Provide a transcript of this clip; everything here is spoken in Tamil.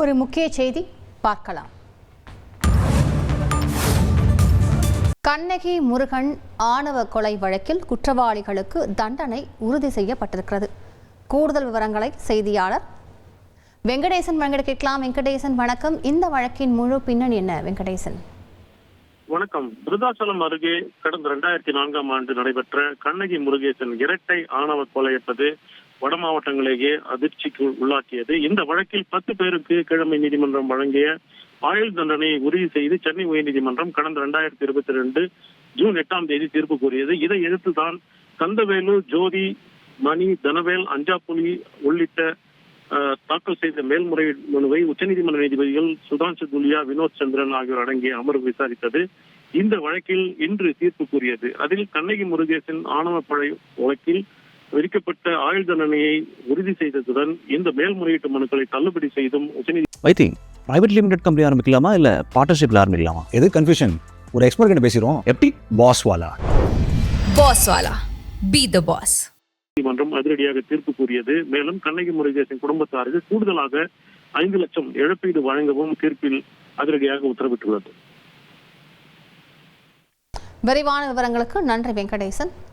ஒரு முக்கிய செய்தி பார்க்கலாம். கண்ணகி முருகன் ஆணவ கொலை வழக்கில் குற்றவாளிகளுக்கு தண்டனை உறுதி செய்யப்பட்டிருக்கிறது. கூடுதல் விவரங்களை செய்தியாளர் வெங்கடேசன் வழங்க கேட்கலாம். வெங்கடேசன் வணக்கம். இந்த வழக்கின் முழு பின்னணி என்ன வெங்கடேசன்? வணக்கம். விருதாச்சலம் அருகே கடந்த இரண்டாயிரத்தி நான்காம் ஆண்டு நடைபெற்ற கண்ணகி முருகேசன் இரட்டை ஆணவ கொலை என்பது வட மாவட்டங்களிலேயே அதிர்ச்சிக்கு உள்ளாக்கியது. இந்த வழக்கில் பத்து பேருக்கு கிழமை நீதிமன்றம் வழங்கிய ஆயுள் தண்டனையை உறுதி செய்து சென்னை உயர்நீதிமன்றம் கடந்த இரண்டாயிரத்தி இருபத்தி ரெண்டு ஜூன் எட்டாம் தேதி தீர்ப்பு கூறியது. இதை எதிர்த்துதான் கந்தவேலு ஜோதி மணி தனவேல் அஞ்சாப்புலி உள்ளிட்ட தாக்கல் செய்த மேல்முறையீடு மனுவை உச்சநீதிமன்ற நீதிபதிகள் சுதான்சு துலியா வினோத் சந்திரன் ஆகியோர் அடங்கிய அமர்வு விசாரித்தது. இந்த வழக்கில் இன்று தீர்ப்பு கூறியது. அதில் கண்ணகி முருகேசன் ஆணவப்படை வழக்கில் தண்டனையை உறுதி செய்ததுடன் இந்த மேல்முறையீட்டு மனுக்களை தள்ளுபடி செய்தும் உச்சநீதி வைத்தி பிரைவேட் லிமிடெட் கம்பெனி ஆரம்பிக்கலாமா இல்லை பார்ட்னர்ஷிப்பில் ஆரம்பிக்கலாமா? எது கன்ஃபியூஷன் ஒரு எக்ஸ்பர்ட் கிட்ட பேசிடுவோம். எப்படி? Boss Wala Boss Wala. Be the boss. நீதிமன்றம் அதிரடியாக தீர்ப்பு கூறியது. மேலும் கண்ணகி முருகேசன் குடும்பத்தாருக்கு கூடுதலாக ஐந்து லட்சம் இழப்பீடு வழங்கவும் தீர்ப்பில் அதிரடியாக உத்தரவிட்டுள்ளது. விரிவான விவரங்களுக்கு நன்றி வெங்கடேசன்.